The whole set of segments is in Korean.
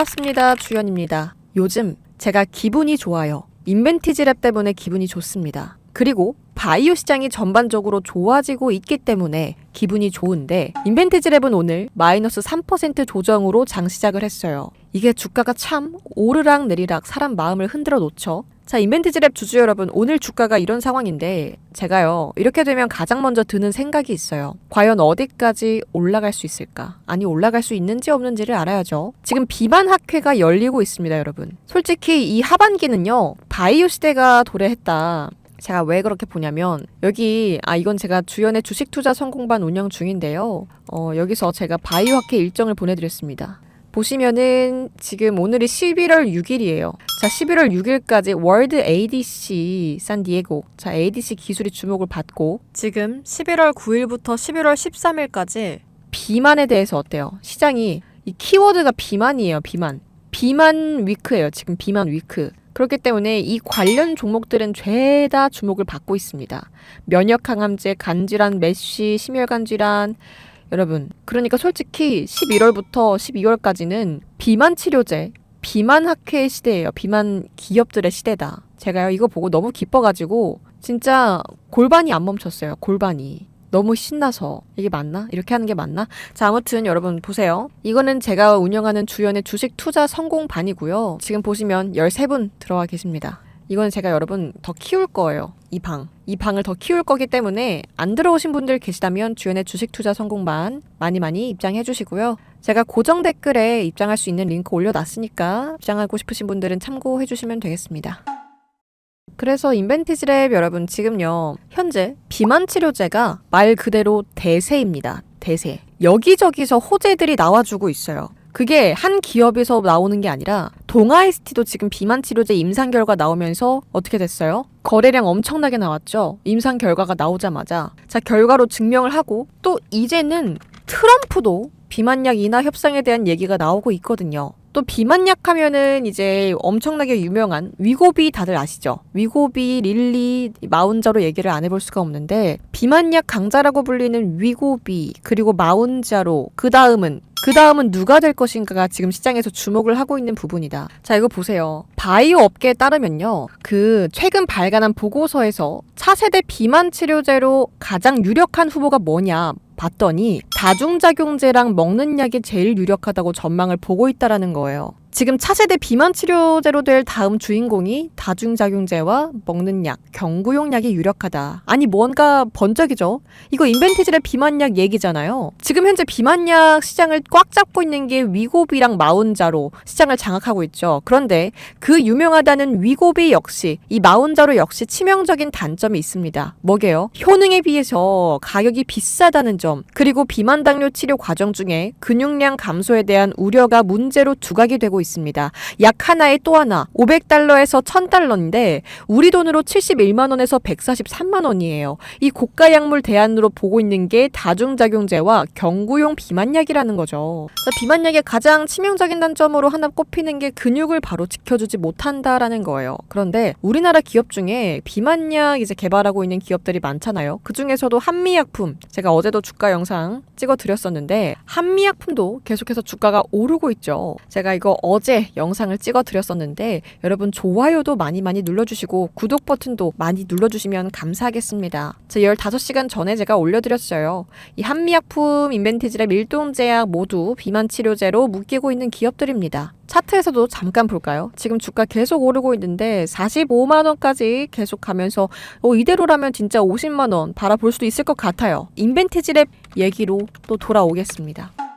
반갑습니다. 주연입니다. 요즘 제가 기분이 좋아요. 인벤티지 랩 때문에 기분이 좋습니다. 그리고 바이오 시장이 전반적으로 좋아지고 있기 때문에 기분이 좋은데 인벤티지 랩은 오늘 마이너스 3% 조정으로 장 시작을 했어요. 이게 주가가 참 오르락 내리락 사람 마음을 흔들어 놓죠. 자, 인벤티지 랩 주주 여러분, 오늘 주가가 이런 상황인데 제가요. 이렇게 되면 가장 먼저 드는 생각이 있어요. 과연 어디까지 올라갈 수 있을까? 아니, 올라갈 수 있는지 없는지를 알아야죠. 지금 비만 학회가 열리고 있습니다, 여러분. 솔직히 이 하반기는요. 바이오 시대가 도래했다. 제가 왜 그렇게 보냐면 여기 아 이건 제가 주연의 주식 투자 성공반 운영 중인데요. 어 여기서 제가 바이오 학회 일정을 보내드렸습니다. 보시면은 지금 오늘이 11월 6일이에요. 자, 11월 6일까지 월드 ADC 산디에고. 자, ADC 기술이 주목을 받고 지금 11월 9일부터 11월 13일까지 비만에 대해서 어때요? 시장이 이 키워드가 비만이에요, 비만. 비만 위크예요. 지금 비만 위크. 그렇기 때문에 이 관련 종목들은 죄다 주목을 받고 있습니다. 면역 항암제, 간질환, 메쉬, 심혈관 질환, 여러분, 그러니까 솔직히 11월부터 12월까지는 비만 치료제, 비만 학회 시대예요. 비만 기업들의 시대다. 제가요, 이거 보고 너무 기뻐가지고, 진짜 골반이 안 멈췄어요. 골반이. 너무 신나서. 이게 맞나? 이렇게 하는 게 맞나? 자, 아무튼 여러분 보세요. 이거는 제가 운영하는 주연의 주식 투자 성공반이고요. 지금 보시면 13분 들어와 계십니다. 이건 제가 여러분 더 키울 거예요. 이 방. 이 방을 더 키울 거기 때문에 안 들어오신 분들 계시다면 주연의 주식 투자 성공반 많이 많이 입장해 주시고요. 제가 고정 댓글에 입장할 수 있는 링크 올려놨으니까 입장하고 싶으신 분들은 참고해 주시면 되겠습니다. 그래서 인벤티지랩 여러분 지금요 현재 비만 치료제가 말 그대로 대세입니다. 대세. 여기저기서 호재들이 나와주고 있어요. 그게 한 기업에서 나오는 게 아니라 동아이스티도 지금 비만 치료제 임상 결과 나오면서 어떻게 됐어요? 거래량 엄청나게 나왔죠. 임상 결과가 나오자마자 자 결과로 증명을 하고 또 이제는 트럼프도 비만약 인하 협상에 대한 얘기가 나오고 있거든요. 또 비만 약 하면은 이제 엄청나게 유명한 위고비 다들 아시죠? 위고비, 릴리, 마운자로 얘기를 안 해볼 수가 없는데 비만약 강자라고 불리는 위고비 그리고 마운자로 그 다음은 그 다음은 누가 될 것인가가 지금 시장에서 주목을 하고 있는 부분이다. 자, 이거 보세요. 바이오 업계에 따르면요. 그 최근 발간한 보고서에서 차세대 비만 치료제로 가장 유력한 후보가 뭐냐 봤더니 다중작용제랑 먹는 약이 제일 유력하다고 전망을 보고 있다라는 거예요. 지금 차세대 비만 치료제로 될 다음 주인공이 다중작용제와 먹는 약, 경구용 약이 유력하다. 아니 뭔가 번쩍이죠. 이거 인벤티지의 비만약 얘기잖아요. 지금 현재 비만약 시장을 꽉 잡고 있는 게 위고비랑 마운자로 시장을 장악하고 있죠. 그런데 그 유명하다는 위고비 역시 이 마운자로 역시 치명적인 단점이 있습니다. 뭐게요? 효능에 비해서 가격이 비싸다는 점, 그리고 비만 당뇨 치료 과정 중에 근육량 감소에 대한 우려가 문제로 두각이 되고 있습니다. 약 하나에 또 하나 500달러에서 1000달러인데 우리 돈으로 71만 원에서 143만 원이에요. 이 고가 약물 대안으로 보고 있는 게 다중작용제와 경구용 비만약이라는 거죠. 자, 비만약의 가장 치명적인 단점으로 하나 꼽히는 게 근육을 바로 지켜주지 못한다라는 거예요. 그런데 우리나라 기업 중에 비만약 이제 개발하고 있는 기업들이 많잖아요. 그 중에서도 한미약품 제가 어제도 주가 영상 찍어 드렸었는데 한미약품도 계속해서 주가가 오르고 있죠. 제가 이거 어제 영상을 찍어 드렸었는데 여러분 좋아요도 많이 많이 눌러주시고 구독 버튼도 많이 눌러주시면 감사하겠습니다. 제 15시간 전에 제가 올려드렸어요. 이 한미약품, 인벤티지랩, 밀동제약 모두 비만 치료제로 묶이고 있는 기업들입니다. 차트에서도 잠깐 볼까요? 지금 주가 계속 오르고 있는데 45만 원까지 계속 가면서 어, 이대로라면 진짜 50만 원 바라볼 수도 있을 것 같아요. 인벤티지랩 얘기로 또 돌아오겠습니다.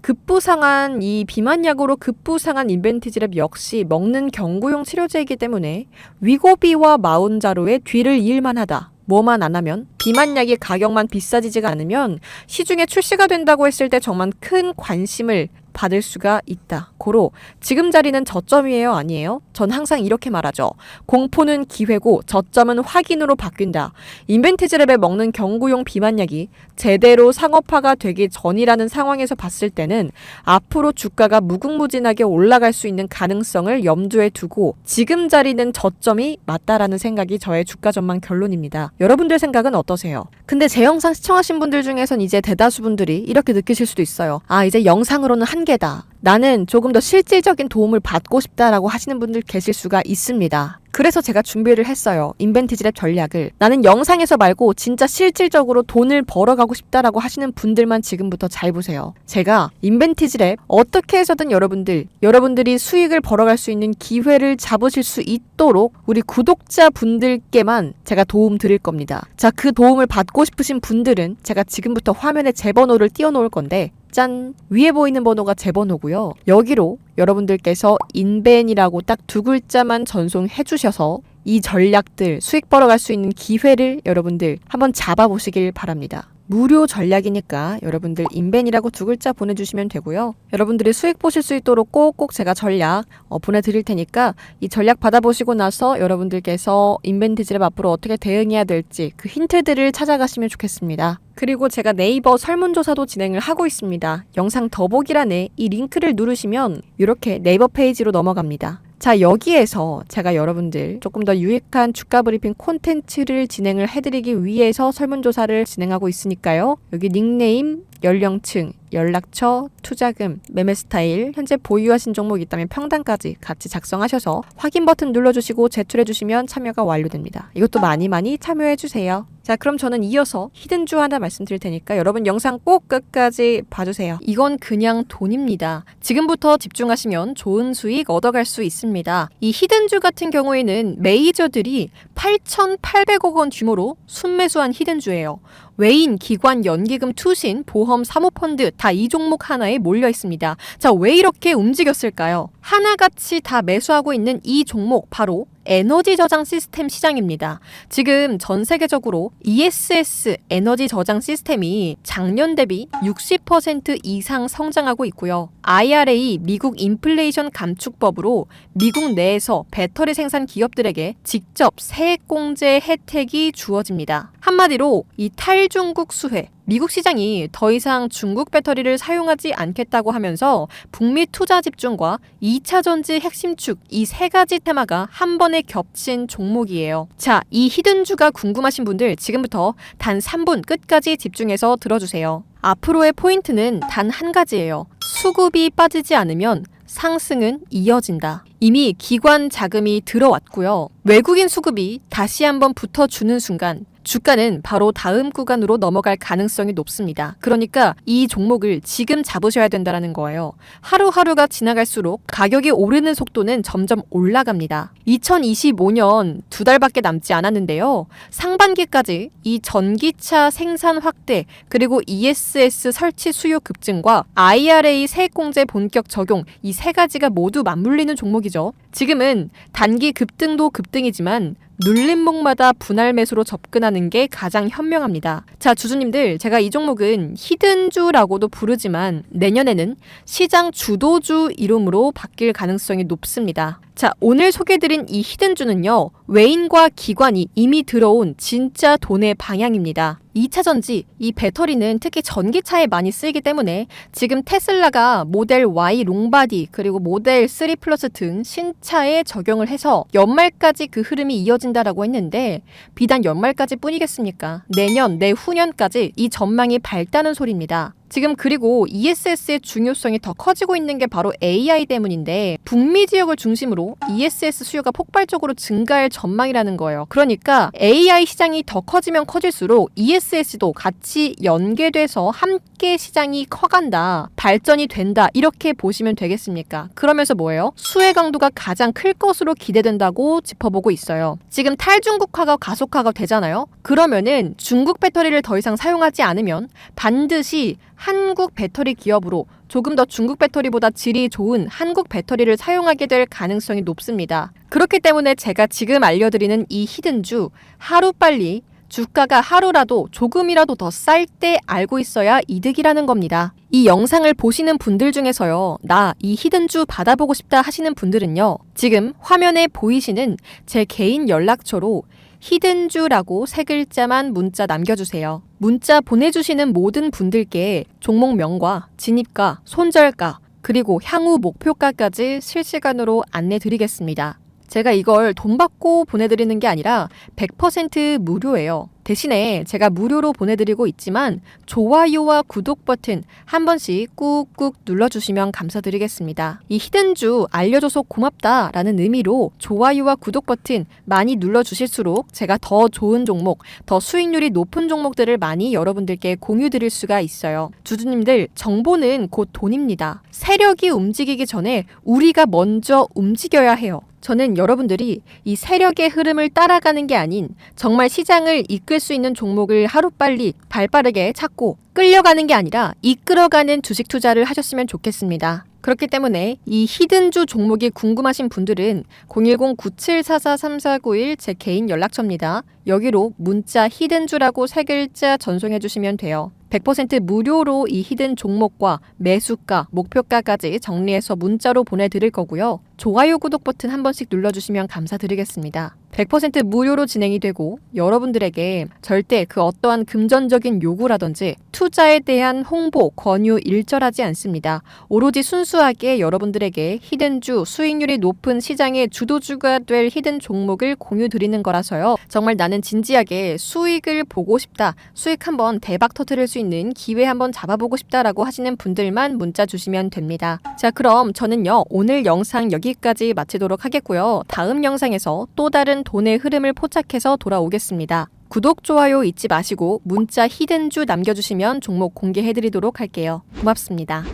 급부상한 이 비만 약으로 급부상한 인벤티지랩 역시 먹는 경구용 치료제이기 때문에 위고비와 마운자로의 뒤를 이을만하다. 뭐만 안 하면 비만약이 가격만 비싸지지가 않으면 시중에 출시가 된다고 했을 때 정말 큰 관심을 받을 수가 있다. 고로 지금 자리는 저점이에요, 아니에요? 전 항상 이렇게 말하죠. 공포는 기회고 저점은 확인으로 바뀐다. 인벤티지랩에 먹는 경구용 비만약이 제대로 상업화가 되기 전이라는 상황에서 봤을 때는 앞으로 주가가 무궁무진하게 올라갈 수 있는 가능성을 염두에 두고 지금 자리는 저점이 맞다라는 생각이 저의 주가 전망 결론입니다. 여러분들 생각은 어떠세요? 근데 제 영상 시청하신 분들 중에선 이제 대다수 분들이 이렇게 느끼실 수도 있어요. 아, 이제 영상으로는 한계 한계다. 나는 조금 더 실질적인 도움을 받고 싶다라고 하시는 분들 계실 수가 있습니다. 그래서 제가 준비를 했어요. 인벤티지랩 전략을. 나는 영상에서 말고 진짜 실질적으로 돈을 벌어가고 싶다라고 하시는 분들만 지금부터 잘 보세요. 제가 인벤티지랩 어떻게 해서든 여러분들, 여러분들이 수익을 벌어갈 수 있는 기회를 잡으실 수 있도록 우리 구독자 분들께만 제가 도움 드릴 겁니다. 자, 그 도움을 받고 싶으신 분들은 제가 지금부터 화면에 제 번호를 띄워놓을 건데 짠! 위에 보이는 번호가 제 번호고요. 여기로 여러분들께서 인벤이라고 딱 두 글자만 전송해 주셔서 이 전략들 수익 벌어갈 수 있는 기회를 여러분들 한번 잡아보시길 바랍니다. 무료 전략이니까 여러분들 인벤이라고 두 글자 보내주시면 되고요. 여러분들이 수익 보실 수 있도록 꼭꼭 제가 전략 어, 보내드릴 테니까 이 전략 받아보시고 나서 여러분들께서 인벤티지를 앞으로 어떻게 대응해야 될지 그 힌트들을 찾아가시면 좋겠습니다. 그리고 제가 네이버 설문조사도 진행을 하고 있습니다. 영상 더보기란에 이 링크를 누르시면 이렇게 네이버 페이지로 넘어갑니다. 자, 여기에서 제가 여러분들 조금 더 유익한 주가 브리핑 콘텐츠를 진행을 해드리기 위해서 설문조사를 진행하고 있으니까요. 여기 닉네임, 연령층, 연락처, 투자금, 매매 스타일, 현재 보유하신 종목이 있다면 평단까지 같이 작성하셔서 확인 버튼 눌러주시고 제출해주시면 참여가 완료됩니다. 이것도 많이 많이 참여해주세요. 자, 그럼 저는 이어서 히든주 하나 말씀드릴 테니까 여러분 영상 꼭 끝까지 봐주세요. 이건 그냥 돈입니다. 지금부터 집중하시면 좋은 수익 얻어갈 수 있습니다. 이 히든주 같은 경우에는 메이저들이 8,800억 원 규모로 순매수한 히든주예요. 외인, 기관, 연기금, 투신, 보험, 사모펀드 다 이 종목 하나에 몰려 있습니다. 자, 왜 이렇게 움직였을까요? 하나같이 다 매수하고 있는 이 종목 바로 에너지 저장 시스템 시장입니다. 지금 전 세계적으로 ESS 에너지 저장 시스템이 작년 대비 60% 이상 성장하고 있고요. IRA 미국 인플레이션 감축법으로 미국 내에서 배터리 생산 기업들에게 직접 세액 공제 혜택이 주어집니다. 한마디로 이 탈중국 수혜 미국 시장이 더 이상 중국 배터리를 사용하지 않겠다고 하면서 북미 투자 집중과 2차 전지 핵심축 이 세 가지 테마가 한 번에 겹친 종목이에요. 자, 이 히든주가 궁금하신 분들 지금부터 단 3분 끝까지 집중해서 들어주세요. 앞으로의 포인트는 단 한 가지예요. 수급이 빠지지 않으면 상승은 이어진다. 이미 기관 자금이 들어왔고요. 외국인 수급이 다시 한번 붙어주는 순간 주가는 바로 다음 구간으로 넘어갈 가능성이 높습니다. 그러니까 이 종목을 지금 잡으셔야 된다는 거예요. 하루하루가 지나갈수록 가격이 오르는 속도는 점점 올라갑니다. 2025년 두 달밖에 남지 않았는데요. 상반기까지 이 전기차 생산 확대 그리고 ESS 설치 수요 급증과 IRA 세액공제 본격 적용 이 세 가지가 모두 맞물리는 종목이죠. 지금은 단기 급등도 급등이지만 눌림목마다 분할 매수로 접근하는 게 가장 현명합니다. 자, 주주님들, 제가 이 종목은 히든주라고도 부르지만 내년에는 시장 주도주 이름으로 바뀔 가능성이 높습니다. 자, 오늘 소개드린 이 히든주는요, 외인과 기관이 이미 들어온 진짜 돈의 방향입니다. 2차 전지, 이 배터리는 특히 전기차에 많이 쓰이기 때문에 지금 테슬라가 모델 Y 롱바디 그리고 모델 3 플러스 등 신차에 적용을 해서 연말까지 그 흐름이 이어진다라고 했는데 비단 연말까지 뿐이겠습니까? 내년, 내후년까지 이 전망이 밝다는 소리입니다. 지금 그리고 ESS의 중요성이 더 커지고 있는 게 바로 AI 때문인데 북미 지역을 중심으로 ESS 수요가 폭발적으로 증가할 전망이라는 거예요. 그러니까 AI 시장이 더 커지면 커질수록 ESS도 같이 연계돼서 함께 시장이 커간다, 발전이 된다 이렇게 보시면 되겠습니까? 그러면서 뭐예요? 수혜 강도가 가장 클 것으로 기대된다고 짚어보고 있어요. 지금 탈중국화가 가속화가 되잖아요. 그러면은 중국 배터리를 더 이상 사용하지 않으면 반드시 한국 배터리 기업으로 조금 더 중국 배터리보다 질이 좋은 한국 배터리를 사용하게 될 가능성이 높습니다. 그렇기 때문에 제가 지금 알려드리는 이 히든주 하루빨리 주가가 하루라도 조금이라도 더 쌀 때 알고 있어야 이득이라는 겁니다. 이 영상을 보시는 분들 중에서요, 나 이 히든주 받아보고 싶다 하시는 분들은요, 지금 화면에 보이시는 제 개인 연락처로 히든주라고 세 글자만 문자 남겨주세요. 문자 보내주시는 모든 분들께 종목명과 진입가, 손절가, 그리고 향후 목표가까지 실시간으로 안내 드리겠습니다. 제가 이걸 돈 받고 보내드리는 게 아니라 100% 무료예요. 대신에 제가 무료로 보내드리고 있지만 좋아요와 구독 버튼 한 번씩 꾹꾹 눌러주시면 감사드리겠습니다. 이 히든주 알려줘서 고맙다 라는 의미로 좋아요와 구독 버튼 많이 눌러주실수록 제가 더 좋은 종목, 더 수익률이 높은 종목들을 많이 여러분들께 공유 드릴 수가 있어요. 주주님들, 정보는 곧 돈입니다. 세력이 움직이기 전에 우리가 먼저 움직여야 해요. 저는 여러분들이 이 세력의 흐름을 따라가는 게 아닌 정말 시장을 이끌 수 있는 종목을 하루빨리 발빠르게 찾고 끌려가는 게 아니라 이끌어가는 주식 투자를 하셨으면 좋겠습니다. 그렇기 때문에 이 히든주 종목이 궁금하신 분들은 010-9744-3491 제 개인 연락처입니다. 여기로 문자 히든주라고 세 글자 전송해 주시면 돼요. 100% 무료로 이 히든 종목과 매수가, 목표가까지 정리해서 문자로 보내드릴 거고요. 좋아요, 구독 버튼 한 번씩 눌러주시면 감사드리겠습니다. 100% 무료로 진행이 되고 여러분들에게 절대 그 어떠한 금전적인 요구라든지 투자에 대한 홍보, 권유 일절하지 않습니다. 오로지 순수하게 여러분들에게 히든주, 수익률이 높은 시장의 주도주가 될 히든 종목을 공유 드리는 거라서요. 정말 나는 진지하게 수익을 보고 싶다. 수익 한번 대박 터트릴 수 있는 기회 한번 잡아보고 싶다라고 하시는 분들만 문자 주시면 됩니다. 자, 그럼 저는요, 오늘 영상 여기까지 마치도록 하겠고요. 다음 영상에서 또 다른 돈의 흐름을 포착해서 돌아오겠습니다. 구독, 좋아요 잊지 마시고 문자 히든주 남겨주시면 종목 공개해드리도록 할게요. 고맙습니다.